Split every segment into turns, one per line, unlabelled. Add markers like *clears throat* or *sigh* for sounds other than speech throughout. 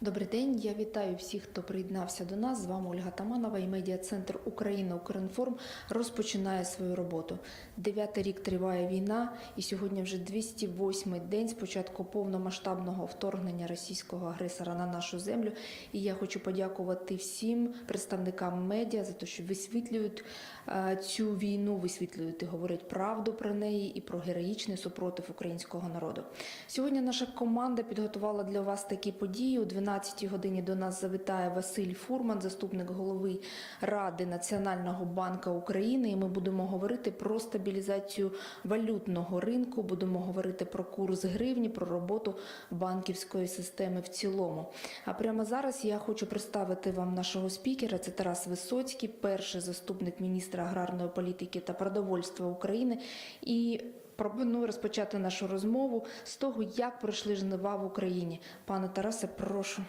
Добрий день. Я вітаю всіх, хто приєднався до нас. З вами Ольга Таманова і медіа-центр Україна Укрінформ розпочинає свою роботу. Дев'ятий рік триває війна, і сьогодні вже 208-й день з початку повномасштабного вторгнення російського агресора на нашу землю. І я хочу подякувати всім представникам медіа за те, що висвітлюють е, цю війну, висвітлюють і говорять правду про неї і про героїчний супротив українського народу. Сьогодні наша команда підготувала для вас такі події. О 12 годині до нас завітає Василь Фурман, заступник голови Ради Національного банку України. І ми будемо говорити про стабілізацію валютного ринку, будемо говорити про курс гривні, про роботу банківської системи в цілому. А прямо зараз я хочу представити вам нашого спікера. Це Тарас Висоцький, перший заступник міністра аграрної політики та продовольства України. І Пропоную розпочати нашу розмову з того, як пройшли жнива в Україні. Пане Тарасе, прошу.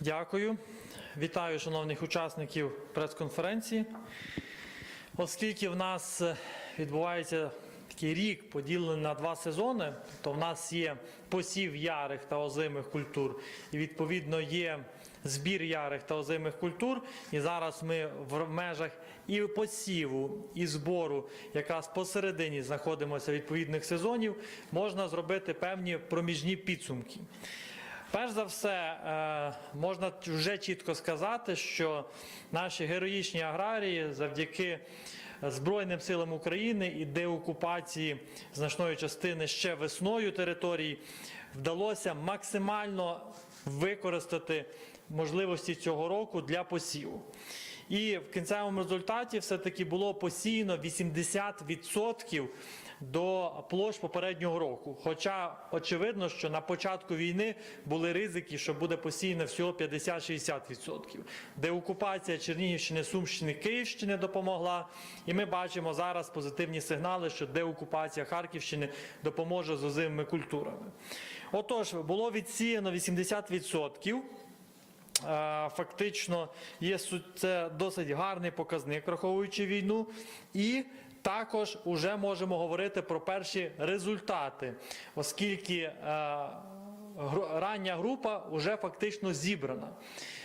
Дякую. Вітаю шановних учасників прес-конференції. Оскільки в нас е, відбувається такий рік поділений на два сезони, то в нас є посів ярих та озимих культур, і відповідно є збір ярих та озимих культур. І зараз ми в межах і посіву, і збору, якраз посередині знаходимося відповідних сезонів, можна зробити певні проміжні підсумки. Перш за все, е, можна вже чітко сказати, що наші героїчні аграрії завдяки Збройним силам України і деокупації значної частини ще весною території вдалося максимально використати можливості цього року для посіву. І в кінцевому результаті все-таки було посіяно 80% до площ попереднього року. Хоча очевидно, що на початку війни були ризики, що буде посіяно всього 50-60%. Деокупація Чернігівщини, Сумщини, Київщини допомогла. І ми бачимо зараз позитивні сигнали, що деокупація Харківщини допоможе з озимими культурами. Отож, було відсіяно 80%. Е, Фактично є це досить гарний показник, враховуючи війну, і також вже можемо говорити про перші результати, оскільки е, рання група вже фактично зібрана.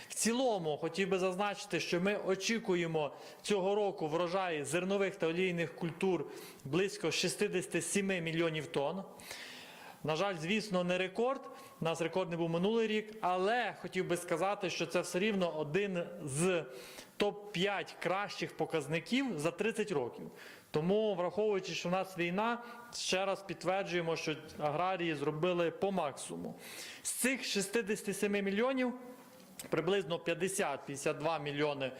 В цілому хотів би зазначити, що ми очікуємо цього року врожаї зернових та олійних культур близько 67 мільйонів тонн. На жаль, звісно, не рекорд. У нас не був минулий рік, але хотів би сказати, що це все рівно один з топ-5 кращих показників за 30 років. Тому, враховуючи, що в нас війна, ще раз підтверджуємо, що аграрії зробили по максимуму. З цих 67 мільйонів приблизно 50-52 мільйони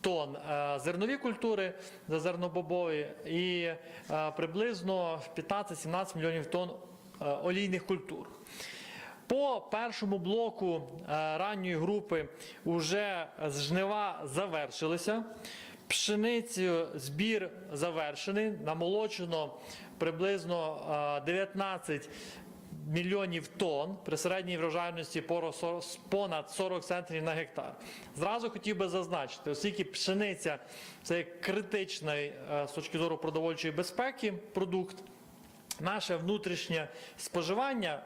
тонн е, зернові культури за зернобобові і е, приблизно 15-17 мільйонів тонн е, олійних культур. По першому блоку ранньої групи вже жнива завершилися. Пшеницю збір завершений, намолочено приблизно е, 19 мільйонів тонн при середній врожайності понад 40 центрів на гектар. Зразу хотів би зазначити, оскільки пшениця це критичний е, з точки зору продовольчої безпеки продукт, наше внутрішнє споживання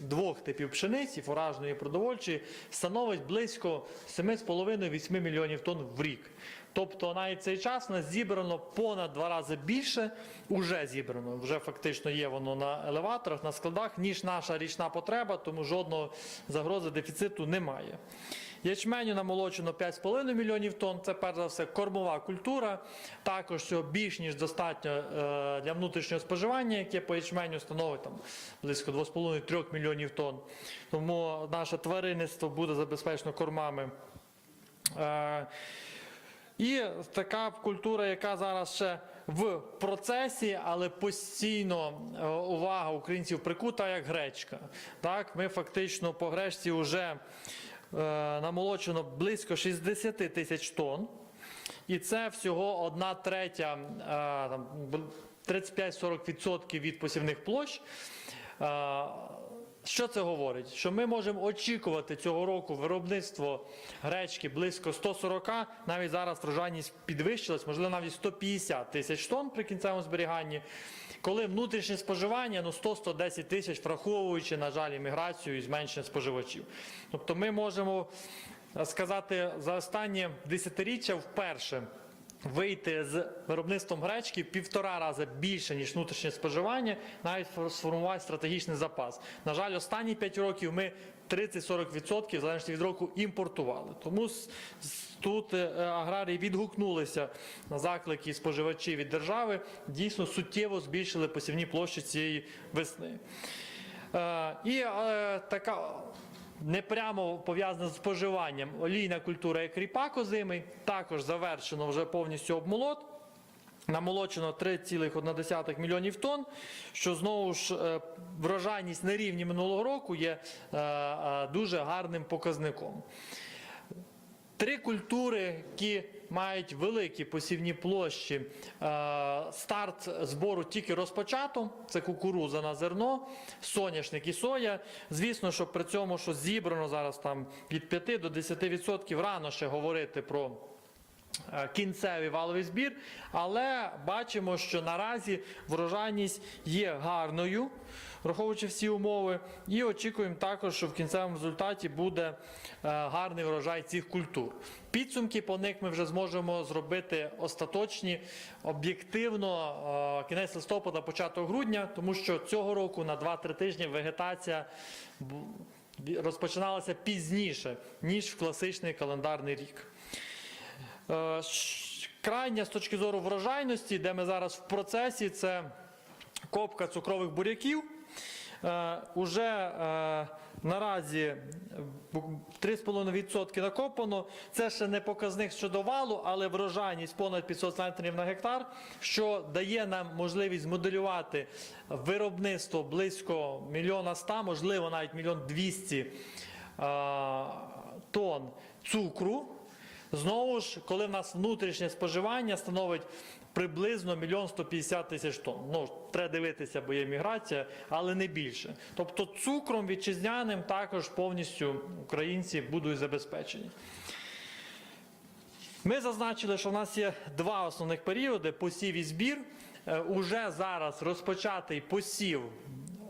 двох типів пшениці, фуражної і продовольчої, становить близько 7,5-8 мільйонів тонн в рік. Тобто навіть цей час нас зібрано понад два рази більше, уже зібрано, вже фактично є воно на елеваторах, на складах, ніж наша річна потреба, тому жодного загрози дефіциту немає. Ячменю намолочено 5,5 мільйонів тонн. Це перш за все кормова культура. Також цього більш ніж достатньо е, для внутрішнього споживання, яке по ячменю становить там близько 2,5-3 мільйонів тонн. Тому наше тваринництво буде забезпечено кормами. Е, і така культура, яка зараз ще в процесі, але постійно е, увага українців прикута, як гречка. Так, ми фактично по гречці вже намолочено близько 60 тисяч тонн. І це всього одна третя, е, там, бл- 35-40% від посівних площ. Е, Що це говорить? Що ми можемо очікувати цього року виробництво гречки близько 140, навіть зараз врожайність підвищилась, можливо, навіть 150 тисяч тонн при кінцевому зберіганні. Коли внутрішнє споживання ну 100-110 тисяч, враховуючи, на жаль, імміграцію і зменшення споживачів. Тобто ми можемо е, сказати за останні десятиріччя вперше вийти з виробництвом гречки в півтора рази більше, ніж внутрішнє споживання, навіть сформувати стратегічний запас. На жаль, останні 5 років ми 30-40% в залежності від року імпортували. Тому тут е, аграрії відгукнулися на заклики споживачів від держави, дійсно суттєво збільшили посівні площі цієї весни. Е, І е, така непрямо пов'язана з споживанням олійна культура як ріпак озимий, також завершено вже повністю обмолот. Намолочено 3,1 мільйонів тонн, що знову ж е, врожайність на рівні минулого року є е, е, дуже гарним показником. Три культури, які мають великі посівні площі. Старт збору тільки розпочато. Це кукуруза на зерно, соняшник і соя. Звісно, що при цьому, що зібрано зараз там від 5 до 10% рано ще говорити про кінцевий валовий збір, але бачимо, що наразі врожайність є гарною, враховуючи всі умови, і очікуємо також, що в кінцевому результаті буде е, гарний врожай цих культур. Підсумки по них ми вже зможемо зробити остаточні об'єктивно е, кінець листопада, початок грудня, тому що цього року на 2-3 тижні вегетація розпочиналася пізніше, ніж в класичний календарний рік. Е, Крайня з точки зору врожайності, де ми зараз в процесі, це копка цукрових буряків. Е, Уже е, наразі 3,5% накопано. Це ще не показник щодо валу, але врожайність понад 500 центрів на гектар, що дає нам можливість змоделювати виробництво близько мільйона ста, можливо, навіть мільйон двісті тонн цукру. Знову ж, коли в нас внутрішнє споживання становить приблизно мільйон 150 тисяч тонн. Ну, треба дивитися, бо є міграція, але не більше. Тобто цукром вітчизняним також повністю українці будуть забезпечені. Ми зазначили, що в нас є два основних періоди: посів і збір. Е, Уже зараз розпочатий посів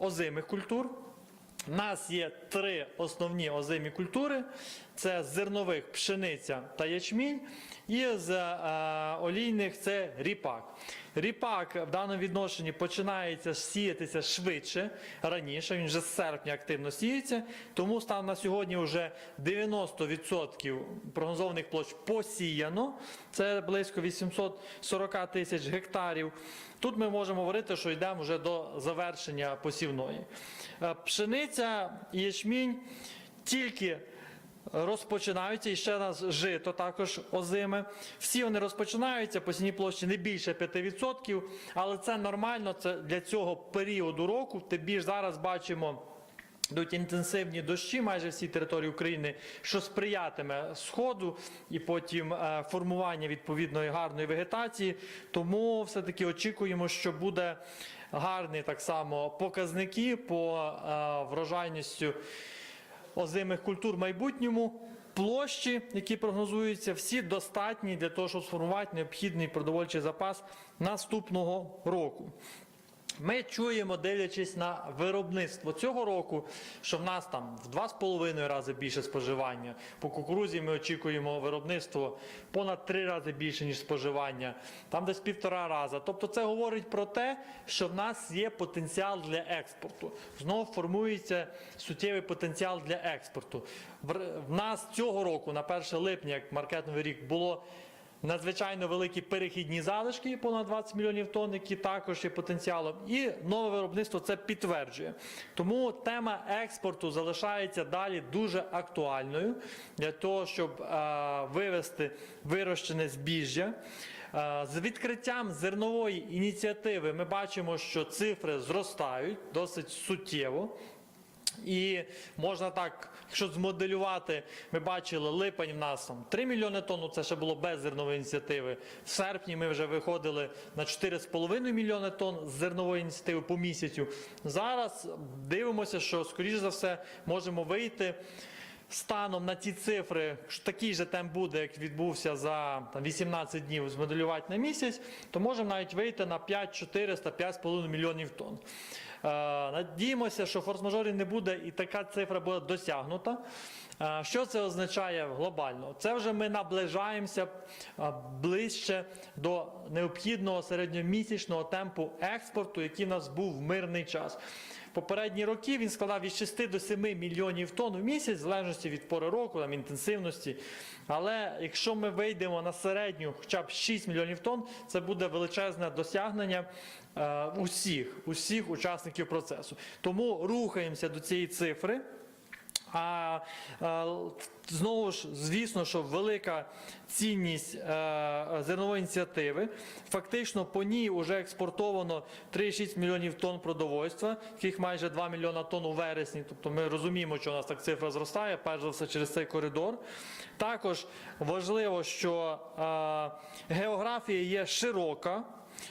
озимих культур. У нас є три основні озимі культури: це з зернових пшениця та ячмінь, і з е, олійних це ріпак. Ріпак в даному відношенні починається сіятися швидше раніше. Він вже з серпня активно сіється. Тому стан на сьогодні вже 90% прогнозованих площ посіяно. Це близько 840 тисяч гектарів. Тут ми можемо говорити, що йдемо вже до завершення посівної. Е, Пшениця і ячмінь тільки розпочинаються і ще раз жито також озиме. Всі вони розпочинаються, по посівні площі не більше 5%, але це нормально це для цього періоду року. Тим більш зараз бачимо. Йдуть інтенсивні дощі майже всій території України, що сприятиме сходу і потім е, формування відповідної гарної вегетації. Тому все-таки очікуємо, що буде гарні так само показники по е, врожайністю озимих культур в майбутньому. Площі, які прогнозуються, всі достатні для того, щоб сформувати необхідний продовольчий запас наступного року. Ми чуємо, дивлячись на виробництво цього року, що в нас там в 2,5 рази більше споживання. По кукурузі ми очікуємо виробництво понад 3 рази більше, ніж споживання, там десь півтора рази. Тобто це говорить про те, що в нас є потенціал для експорту. Знову формується суттєвий потенціал для експорту. В нас цього року, на 1 липня, як маркетний рік, було надзвичайно великі перехідні залишки, понад 20 мільйонів тонн, які також є потенціалом. І нове виробництво це підтверджує. Тому тема експорту залишається далі дуже актуальною для того, щоб е, вивести вирощене збіжжя. Е, З відкриттям зернової ініціативи ми бачимо, що цифри зростають досить суттєво. І можна так, якщо змоделювати, ми бачили липень в нас там 3 мільйони тонн, ну, це ще було без зернової ініціативи. В серпні ми вже виходили на 4,5 мільйони тонн з зернової ініціативи по місяцю. Зараз дивимося, що скоріш за все можемо вийти. Станом на ті цифри, що такий же темп буде, як відбувся за там, 18 днів, змоделювати на місяць, то можемо навіть вийти на 5400 5,5 мільйонів тонн. Е, Надіємося, що форс-мажорі не буде і така цифра буде досягнута. Е, Що це означає глобально? Це вже ми наближаємося е, ближче до необхідного середньомісячного темпу експорту, який у нас був в мирний час. Попередні роки він складав від 6 до 7 мільйонів тонн в місяць, в залежності від пори року, там, інтенсивності. Але якщо ми вийдемо на середню, хоча б 6 мільйонів тонн, це буде величезне досягнення е, усіх, усіх учасників процесу. Тому рухаємося до цієї цифри. А знову ж, звісно, що велика цінність е, зернової ініціативи. Фактично по ній вже експортовано 3,6 мільйонів тонн продовольства, яких майже 2 мільйона тонн у вересні. Тобто ми розуміємо, що у нас так цифра зростає, перш за все через цей коридор. Також важливо, що е, географія є широка.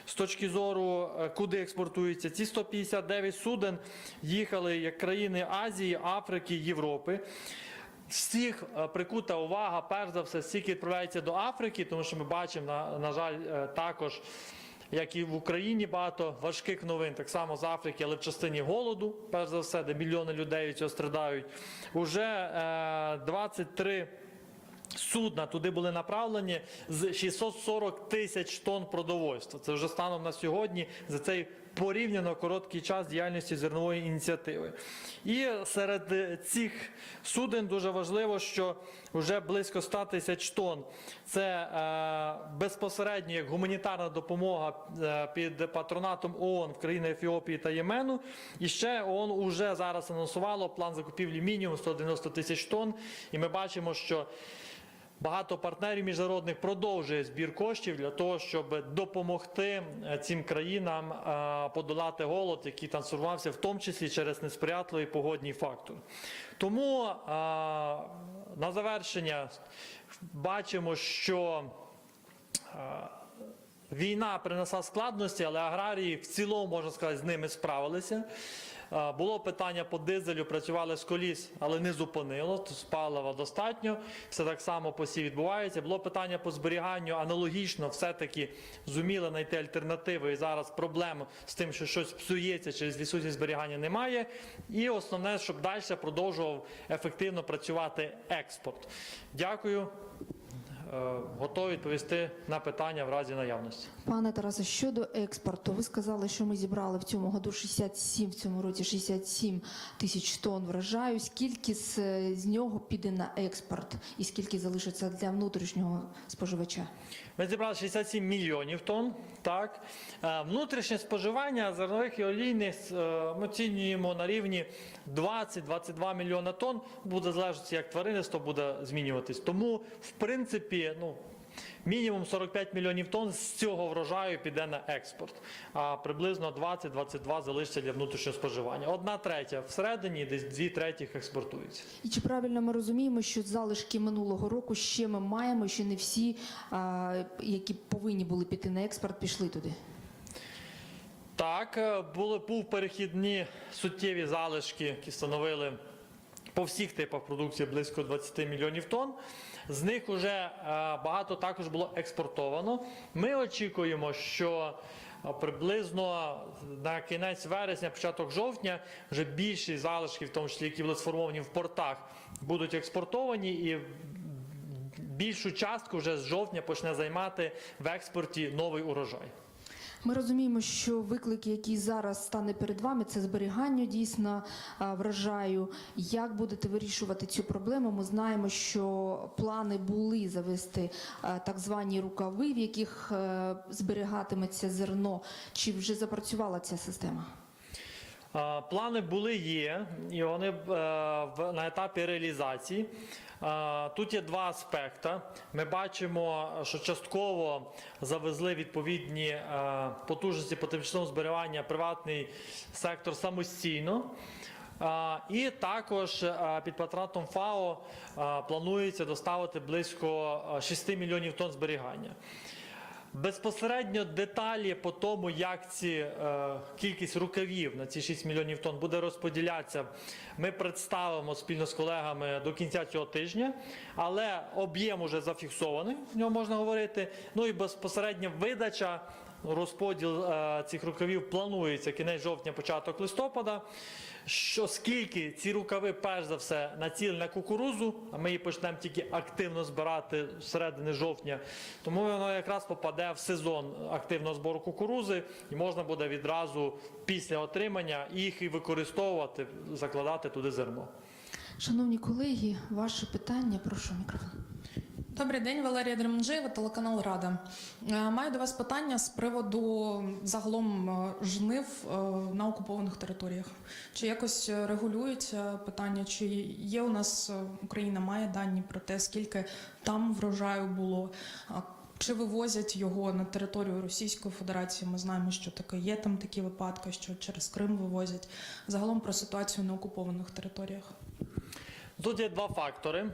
З точки зору, е, куди експортуються, ці 159 суден їхали як країни Азії, Африки, Європи. Всіх е, прикута увага, перш за все, стільки відправляється до Африки, тому що ми бачимо, на, на жаль, е, також, як і в Україні, багато важких новин, так само з Африки, але в частині голоду, перш за все, де мільйони людей від цього страдають. Уже е, 23 судна туди були направлені з 640 тисяч тонн продовольства. Це вже станом на сьогодні за цей порівняно короткий час діяльності зернової ініціативи. І серед е, цих суден дуже важливо, що вже близько 100 тисяч тонн це е, безпосередньо як гуманітарна допомога е, під патронатом ООН в країни Ефіопії та Ємену. І ще ООН уже зараз анонсувало план закупівлі мінімум 190 тисяч тонн. І ми бачимо, що Багато партнерів міжнародних продовжує збір коштів для того, щоб допомогти е, цим країнам е, подолати голод, який трансформувався в тому числі через несприятливий погодній фактор. Тому е, на завершення бачимо, що Війна принесла складності, але аграрії в цілому, можна сказати, з ними справилися. Було питання по дизелю, працювали з коліс, але не зупинило. Палива достатньо. Все так само по сі відбувається. Було питання по зберіганню, аналогічно, все-таки зуміли знайти альтернативи. І зараз проблем з тим, що щось псується через відсутність зберігання немає. І основне, щоб далі продовжував ефективно працювати експорт. Дякую. Е, Готові відповісти на питання в разі наявності.
Пане Тарасе, щодо експорту, ви сказали, що ми зібрали в цьому году 67, в цьому році 67 тисяч тонн врожаю. Скільки з, з нього піде на експорт і скільки залишиться для внутрішнього споживача?
Ми зібрали 67 мільйонів тонн. Так. Е, Внутрішнє споживання зернових і олійних е, ми оцінюємо на рівні 20-22 мільйона тонн. Буде залежати, як тваринництво буде змінюватись. Тому, в принципі, ну. Мінімум 45 мільйонів тонн з цього врожаю піде на експорт, а приблизно 20-22 залишиться для внутрішнього споживання. Одна третя всередині, десь дві третіх експортується.
І чи правильно ми розуміємо, що залишки минулого року ще ми маємо, ще не всі, які повинні були піти на експорт, пішли туди?
Так, е, були був перехідні суттєві залишки, які становили по всіх типах продукції близько 20 мільйонів тонн. З них вже е, багато також було експортовано. Ми очікуємо, що е, приблизно на кінець вересня, початок жовтня, вже більшість залишків, в тому числі які були сформовані в портах, будуть експортовані і більшу частку вже з жовтня почне займати в експорті новий урожай.
Ми розуміємо, що виклик, який зараз стане перед вами, це зберігання дійсно вражаю. Як будете вирішувати цю проблему? Ми знаємо, що плани були завести так звані рукави, в яких е, зберігатиметься зерно. Чи вже запрацювала ця система?
Плани були є, і вони е, на етапі реалізації. Тут є два аспекти. Ми бачимо, що частково завезли відповідні е, потужності по тимчасовому зберігання приватний сектор самостійно. І також під патронатом ФАО планується доставити близько а, 6 мільйонів тонн зберігання. Безпосередньо деталі по тому, як ці е, кількість рукавів на ці 6 мільйонів тонн буде розподілятися, ми представимо спільно з колегами до кінця цього тижня. Але об'єм уже зафіксований, в ньому можна говорити. Ну і безпосередньо видача. Розподіл е, цих рукавів планується кінець жовтня, початок листопада. Що скільки ці рукави, перш за все, націлені на кукурузу, а ми її почнемо тільки активно збирати з середини жовтня, тому воно якраз попаде в сезон активного збору кукурузи, і можна буде відразу після отримання їх і використовувати, закладати туди зерно.
Шановні колеги, ваше питання, прошу мікрофон.
Добрий день, Валерія Дреманджиєва, телеканал Рада. Е, Маю до вас питання з приводу загалом е, жнив е, на окупованих територіях. Чи якось регулюється питання, чи є у нас Україна має дані про те, скільки там врожаю було? Чи вивозять його на територію Російської Федерації? Ми знаємо, що таке є там такі випадки, що через Крим вивозять. Загалом про ситуацію на окупованих територіях.
Тут є два фактори. Е,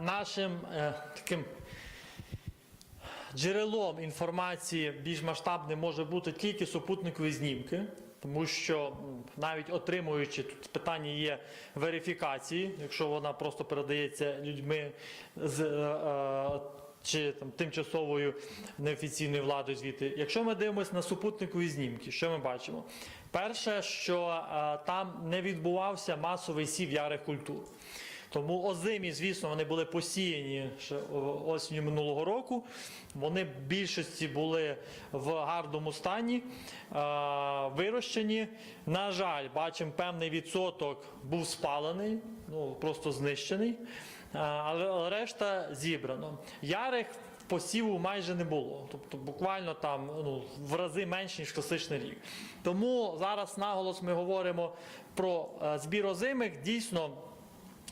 нашим е, таким джерелом інформації більш масштабним може бути тільки супутникові знімки. Тому що навіть отримуючи тут питання є верифікації, якщо вона просто передається людьми з е, чи там тимчасовою неофіційною владою звідти. Якщо ми дивимося на супутникові знімки, що ми бачимо? Перше, що е, там не відбувався масовий сів ярих культур. Тому озимі, звісно, вони були посіяні ще осінню минулого року. Вони в більшості були в гарному стані, е, вирощені. На жаль, бачимо, певний відсоток був спалений, ну просто знищений, але решта зібрано. Ярих посіву майже не було, тобто буквально там ну, в рази менше, ніж класичний рік. Тому зараз наголос ми говоримо про е, збір озимих. Дійсно,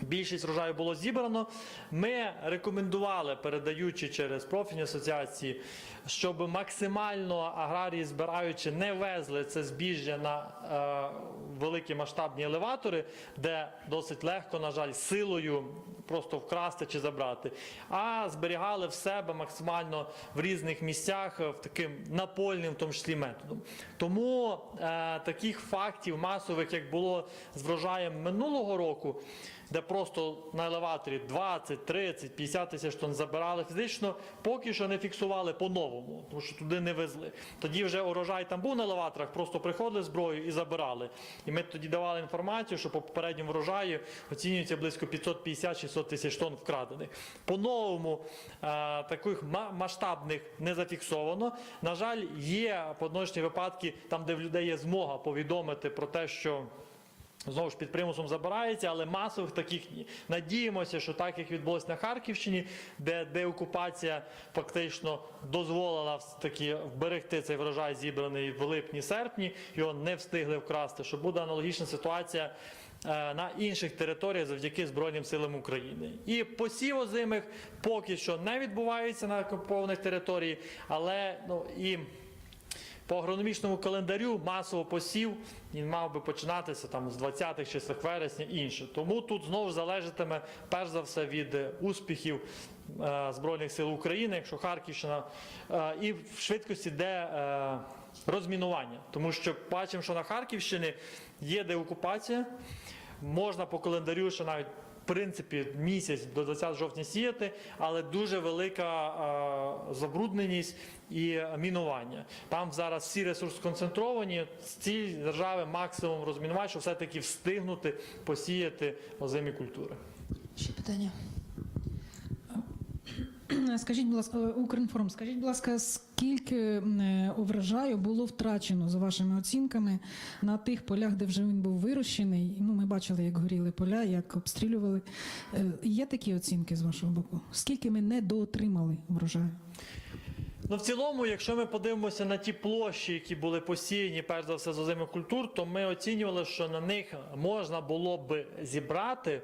Більшість врожаю було зібрано. Ми рекомендували, передаючи через профільні асоціації, щоб максимально аграрії збираючи не везли це збіжжя на е, великі масштабні елеватори, де досить легко, на жаль, силою просто вкрасти чи забрати, а зберігали в себе максимально в різних місцях, е, в таким напольним, в тому числі методом. Тому е, таких фактів масових, як було з врожаєм минулого року, де просто на елеваторі 20, 30, 50 тисяч тонн забирали фізично, поки що не фіксували по-новому, тому що туди не везли. Тоді вже урожай там був на елеваторах, просто приходили зброю і забирали. І ми тоді давали інформацію, що по попередньому врожаю оцінюється близько 550-600 тисяч тонн вкрадених. По-новому е, таких ма- масштабних не зафіксовано. На жаль, є поодиночні випадки, там, де в людей є змога повідомити про те, що. Знову ж під примусом забирається, але масових таких. Надіємося, що так як відбулося на Харківщині, де деокупація фактично дозволила таки вберегти цей врожай, зібраний в липні-серпні, його не встигли вкрасти. Що буде аналогічна ситуація е, на інших територіях завдяки Збройним силам України. І посів озимих поки що не відбувається на окупованих територіях, але ну і. По агрономічному календарю масово посів він мав би починатися там з 20-х числах вересня інше. Тому тут знову залежатиме перш за все від е, успіхів е, Збройних сил України, якщо Харківщина, е, і в швидкості де розмінування. Тому що бачимо, що на Харківщині є деокупація, можна по календарю ще навіть. Принципі, місяць до 20 жовтня сіяти, але дуже велика е, забрудненість і мінування. Там зараз всі ресурси сконцентровані. Ціль держави максимум розмінувати, щоб все-таки встигнути посіяти озимі культури.
Ще питання. *clears throat*
Скажіть, будь ласка, Укрінформ, скажіть, будь ласка, скільки е, врожаю було втрачено за вашими оцінками на тих полях, де вже він був вирощений? Ну, ми бачили, як горіли поля, як обстрілювали. Е, Є такі оцінки з вашого боку? Скільки ми не доотримали врожаю?
Ну, в цілому, якщо ми подивимося на ті площі, які були посіяні, перш за все, з озимих культур, то ми оцінювали, що на них можна було би зібрати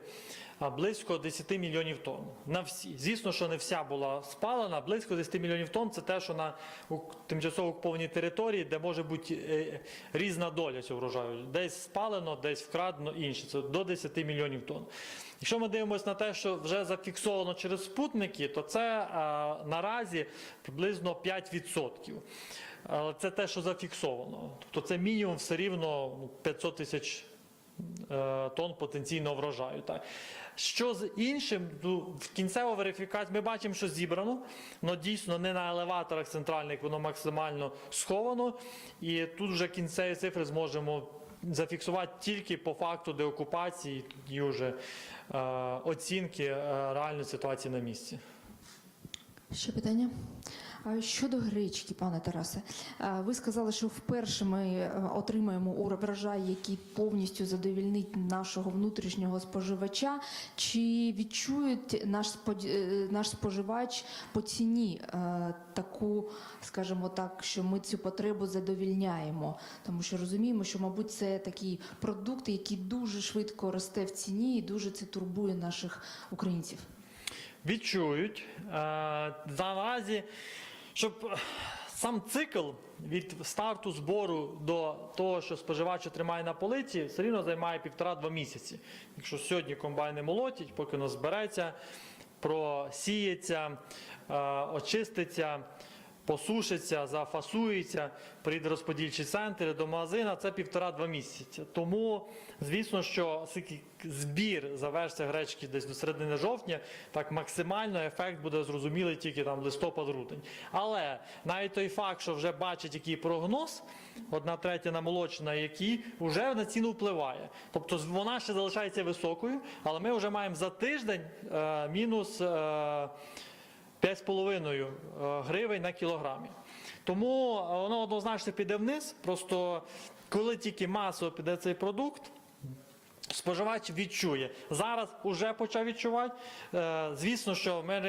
близько 10 мільйонів тонн. На всі. Звісно, що не вся була спалена, близько 10 мільйонів тонн це те, що на тимчасово окупованій території, де може бути е, різна доля цього врожаю. Десь спалено, десь вкрадено інше. Це до 10 мільйонів тонн. Якщо ми дивимося на те, що вже зафіксовано через спутники, то це а, наразі приблизно 5%. Але це те, що зафіксовано. Тобто це мінімум все рівно ну, 500 тисяч е, тонн потенційного врожаю. Так. Що з іншим, ну, в кінцеву верифікацію ми бачимо, що зібрано, але дійсно не на елеваторах центральних воно максимально сховано. І тут вже кінцеві цифри зможемо зафіксувати тільки по факту деокупації і вже е, оцінки е, реальної ситуації на місці.
Ще питання? Щодо гречки, пане Тарасе, ви сказали, що вперше ми е, отримаємо урожай, який повністю задовільнить нашого внутрішнього споживача. Чи відчують наш спод- е, наш споживач по ціні е, таку, скажімо так, що ми цю потребу задовільняємо? Тому що розуміємо, що, мабуть, це такий продукт, який дуже швидко росте в ціні і дуже це турбує наших українців.
Відчують. Е, Наразі, щоб сам цикл від старту збору до того, що споживач отримає на полиці, все рівно займає півтора-два місяці. Якщо сьогодні комбайни молотять, поки воно збереться, просіється, е, очиститься. Посушиться, зафасується, прийде розподільчий центр до магазина, це півтора-два місяці. Тому, звісно, що збір завершиться гречки десь до середини жовтня, так максимально ефект буде зрозумілий тільки там листопад-грудень. Але навіть той факт, що вже бачить який прогноз, одна третя намолочена, який вже на ціну впливає. Тобто вона ще залишається високою, але ми вже маємо за тиждень е, мінус. Е, 5,5 е, гривень на кілограмі. Тому е, воно однозначно піде вниз. Просто коли тільки масово піде цей продукт, споживач відчує. Зараз вже почав відчувати. Е, Звісно, що ми,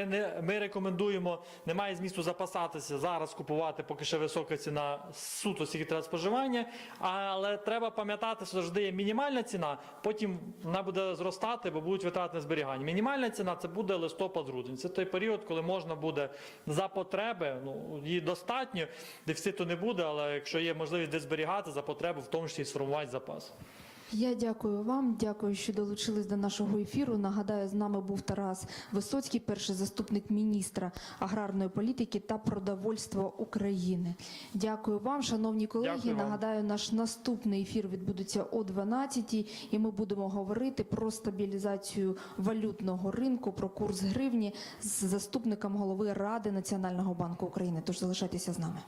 ми рекомендуємо, немає змісту запасатися зараз, купувати, поки ще висока ціна суто споживання. Але треба пам'ятати, що завжди є мінімальна ціна, потім вона буде зростати, бо будуть витрати на зберігання. Мінімальна ціна це буде листопад-грудень. Це той період, коли можна буде за потреби, ну її достатньо, дефіциту не буде, але якщо є можливість десь зберігати за потребу, в тому числі і сформувати запас.
Я дякую вам. Дякую, що долучились до нашого ефіру. Нагадаю, з нами був Тарас Висоцький, перший заступник міністра аграрної політики та продовольства України. Дякую вам, шановні колеги.
Дякую вам.
Нагадаю, наш наступний ефір відбудеться о 12 і ми будемо говорити про стабілізацію валютного ринку, про курс гривні з заступником голови Ради Національного банку України. Тож залишайтеся з нами.